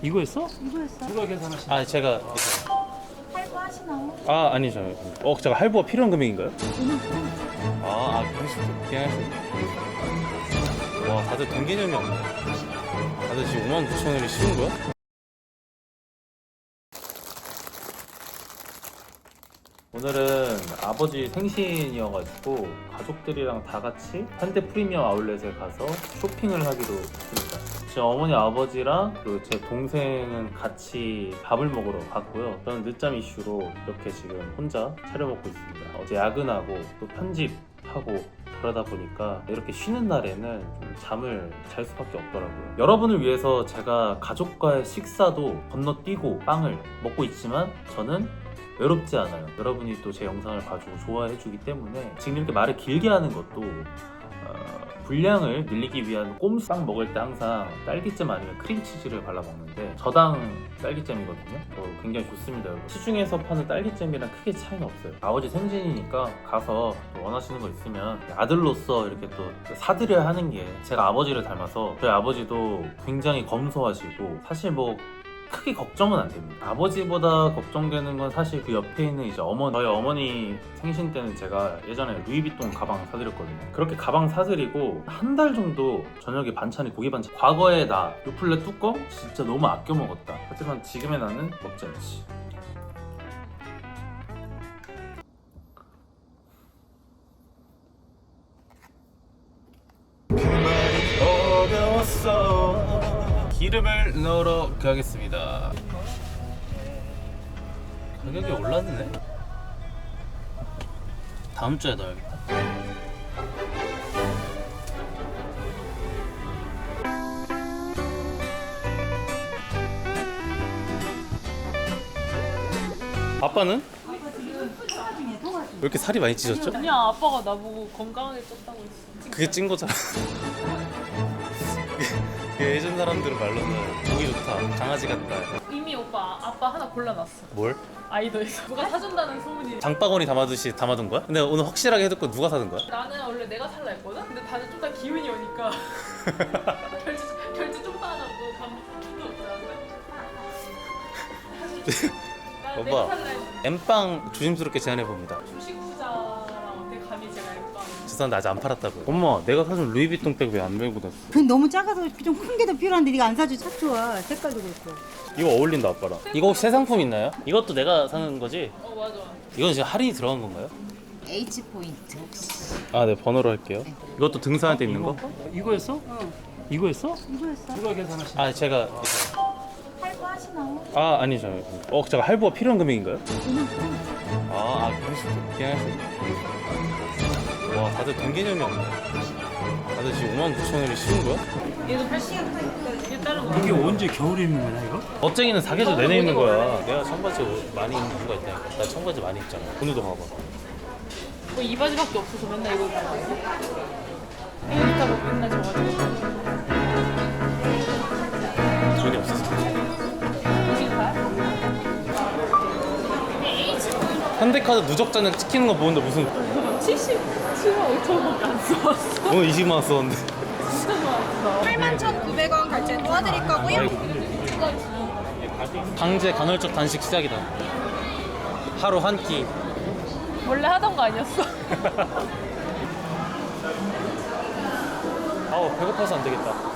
이거였어? 이거였어? 누가 계산하신? 아 제가. 할부 하시나요? 아 아니죠. 어 제가 할부가 필요한 금액인가요? 아, 아할 수도. 와 다들 돈 개념이 없네. 다들 지금 5만 9천 원이 쉬운 거야? 오늘은 아버지 생신이어가지고 가족들이랑 다 같이 현대 프리미엄 아울렛에 가서 쇼핑을 하기로 했습니다. 제 어머니 아버지랑 그리고 제 동생은 같이 밥을 먹으러 갔고요. 저는 늦잠 이슈로 이렇게 지금 혼자 차려 먹고 있습니다. 어제 야근하고 또 편집하고 그러다 보니까 이렇게 쉬는 날에는 좀 잠을 잘 수밖에 없더라고요. 여러분을 위해서 제가 가족과의 식사도 건너뛰고 빵을 먹고 있지만 저는 외롭지 않아요. 여러분이 또 제 영상을 봐주고 좋아해주기 때문에 지금 이렇게 말을 길게 하는 것도 어, 분량을 늘리기 위한 꼼수빵 먹을 때 항상 딸기잼 아니면 크림치즈를 발라 먹는데 저당 딸기잼이거든요. 어, 굉장히 좋습니다. 여러분. 시중에서 파는 딸기잼이랑 크게 차이는 없어요. 아버지 생신이니까 가서 또 원하시는 거 있으면 아들로서 이렇게 또 사드려야 하는 게 제가 아버지를 닮아서 저희 아버지도 굉장히 검소하시고 사실 뭐 크게 걱정은 안 됩니다. 아버지보다 걱정되는 건 사실 그 옆에 있는 이제 어머니. 저희 어머니 생신 때는 제가 예전에 루이비통 가방 사드렸거든요. 그렇게 가방 사드리고 한 달 정도 저녁에 반찬이 고기 반찬. 과거의 나, 요플레 뚜껑 진짜 너무 아껴 먹었다. 하지만 지금의 나는 먹지 않지. 어려웠어. 기름을 넣으러 가겠습니다. 가격이 올랐네. 다음 주에 넣어야겠다. 아빠는? 왜 이렇게 살이 많이 찌셨죠? 아니야 아빠가 나보고 건강하게 쪘다고 했어 그게 찐 거잖아. 그게 예전 사람들은 말로는 보기 좋다, 강아지 같다. 이미 오빠 아빠 하나 골라놨어 뭘? 아이더에서 누가 사준다는 소문이 장바구니 담아두시 담아둔 거야? 근데 오늘 확실하게 해뒀고 누가 사둔 거야? 나는 원래 내가 살라 했거든? 근데 다들 좀 다 기운이 오니까 결제, 결제 좀더 하자고 내가 오빠. 살라 했는데 엠빵 조심스럽게 제안해 봅니다. 주식 죄송한데 아직 안 팔았다고요. 엄마, 내가 사준 루이비통 백 왜 안 메고 다녔어? 그건 너무 작아서 좀 큰 게 더 필요한데 네가 안 사줘 chắc 좋아 색깔도 그렇고 이거 어울린다 아빠랑. 이거 혹시 새 상품 있나요? 이것도 내가 사는 거지? 어 맞아 이건 지금 할인이 들어간 건가요? H 포인트 혹시 아, 네 번호로 할게요. 이것도 등산할 때 입는 거? 이거였어? 응 이거였어? 이거였어 누가 계산하신? 아, 제가 이거. 할부 하시나요? 아, 아니죠. 어, 제가 할부가 필요한 금액인가요? 아, 아 그럴 수도 그냥 할 수도. 와, 다들 돈 개념이 없네. 다들 지금 5만 9천 원이 쉬운 거야? 얘도 80얘 다른 거 이게 언제 겨울에 입는 거냐 이거? 멋쟁이는 사계절 내내 입는 거야. 내가 청바지 옷 많이 입는 이유가 있다니까. 나 청바지 많이 입잖아. 오늘도 봐봐. 뭐이 바지밖에 없어서 맨날 이거 입고 입다 보고 맨날 져가지고 돈이 없어서. 무슨 가 현대카드 누적 잔액 찍히는 거 보는데 무슨 77만 5천 원밖에 안 써왔어 오늘 20만 원 썼는데. 진짜 좋았어 81,900원 결제 도와드릴 거고요. 강제 간헐적 단식 시작이다. 하루 한 끼. 원래 하던 거 아니었어? 아우 배고파서 안 되겠다.